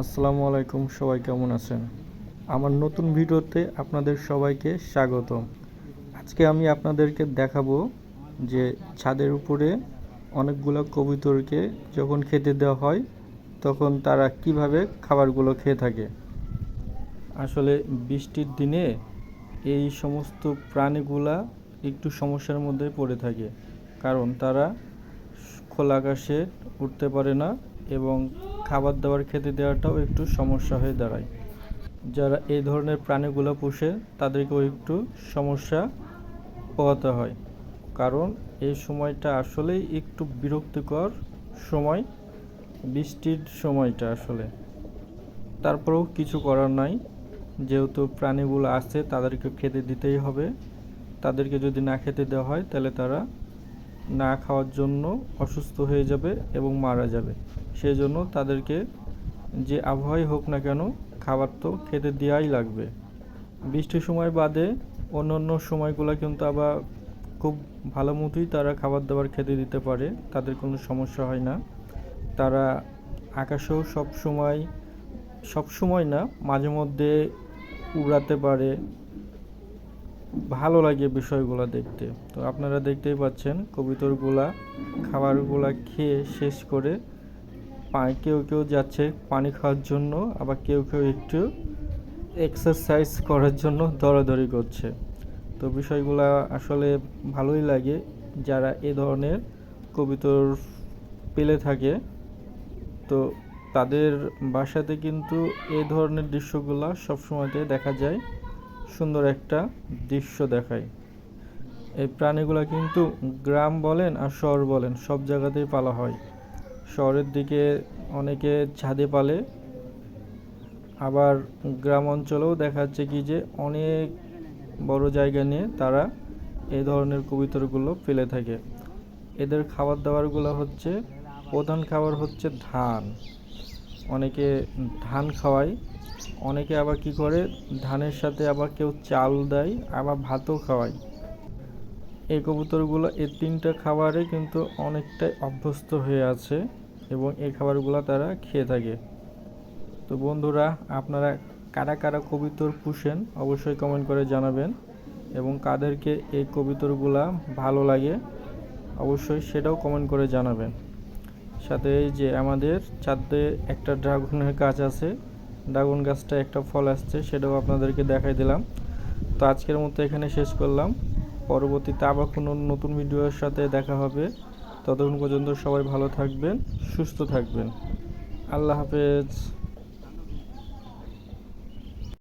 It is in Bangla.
আসসালামু আলাইকুম, সবাই কেমন আছেন? আমার নতুন ভিডিওতে আপনাদের সবাইকে স্বাগতম। আজকে আমি আপনাদেরকে দেখাবো যে ছাদের উপরে অনেকগুলো কবুতরকে যখন খেতে দেওয়া হয়, তখন তারা কীভাবে খাবারগুলো খেয়ে থাকে। আসলে বৃষ্টির দিনে এই সমস্ত প্রাণীগুলা একটু সমস্যার মধ্যে পড়ে থাকে, কারণ তারা খোলা আকাশে উঠতে পারে না এবং খাবার দাবার খেতে দেওয়াটাও একটু সমস্যা হয়ে দাঁড়ায়। যারা এই ধরনের প্রাণীগুলো পোষে, তাদেরকেও একটু সমস্যা পোহাতে হয়। কারণ এই সময়টা আসলেই একটু বিরক্তিকর সময়, বৃষ্টির সময়টা আসলে। তারপরেও কিছু করার নাই। যেহেতু প্রাণীগুলো আছে, তাদেরকে খেতে দিতেই হবে। তাদেরকে যদি না খেতে দেওয়া হয়, তাহলে তারা না খাওয়ার জন্য অসুস্থ হয়ে যাবে এবং মারা যাবে। সেই জন্য তাদেরকে যে আবহাওয়াই হোক না কেন খাবার তো খেতে দেওয়াই লাগবে। বৃষ্টির সময় বাদে অন্য অন্য সময়গুলো কিন্তু আবার খুব ভালো মতোই তারা খাবার দাবার খেতে দিতে পারে, তাদের কোনো সমস্যা হয় না। তারা আকাশেও সব সময় সব সময় না, মাঝে মধ্যে উড়াতে পারে ভালো লাগে বিষয়গুলো দেখতে। তো আপনারা দেখতেই পাচ্ছেন কবিতরগুলা খাবারগুলা খেয়ে শেষ করে কেউ কেউ যাচ্ছে পানি খাওয়ার জন্য, আবার কেউ কেউ একটু এক্সারসাইজ করার জন্য দরাদরি করছে। তো বিষয়গুলা আসলে ভালোই লাগে, যারা এ ধরনের কবিতর পেলে থাকে, তো তাদের বাসাতে কিন্তু এ ধরনের দৃশ্যগুলো সবসময়তে দেখা যায়। সুন্দর একটা দৃশ্য দেখায়। এই প্রাণীগুলো কিন্তু গ্রাম বলেন আর শহর বলেন, সব জায়গাতেই পালা হয়। শহরের দিকে অনেকে ছাদে পালে, আবার গ্রাম অঞ্চলেও দেখা যাচ্ছে কি যে অনেক বড় জায়গা নিয়ে তারা এই ধরনের কবিতরগুলো ফেলে থাকে। এদের খাবার দাবারগুলো হচ্ছে, প্রধান খাবার হচ্ছে ধান। অনেকে ধান খাওয়ায়, অনেকে আবার কি করে, ধানের সাথে আবার কেউ চাল দেয়, আবার ভাতও খাওয়ায়। এই কবুতরগুলো এই তিনটা খাবারে কিন্তু অনেকটাই অভ্যস্ত হয়ে আছে এবং এই খাবারগুলো তারা খেয়ে থাকে। তো বন্ধুরা, আপনারা কারা কারা কবিতর পুষেন অবশ্যই কমেন্ট করে জানাবেন এবং কাদেরকে এই কবিতরগুলা ভালো লাগে অবশ্যই সেটাও কমেন্ট করে জানাবেন। সাথে এই যে আমাদের ছাদে একটা ড্রাগনের গাছ আছে। ড্রাগন গাছটা একটা ফল আসছে, সেটাও আপনাদেরকে দেখাই দিলাম। তো আজকের মতো এখানে শেষ করলাম। পরবর্তীতে আবার কোনো নতুন ভিডিওর সাথে দেখা হবে। ততক্ষণ পর্যন্ত সবাই ভালো থাকবেন, সুস্থ থাকবেন। আল্লাহ হাফেজ।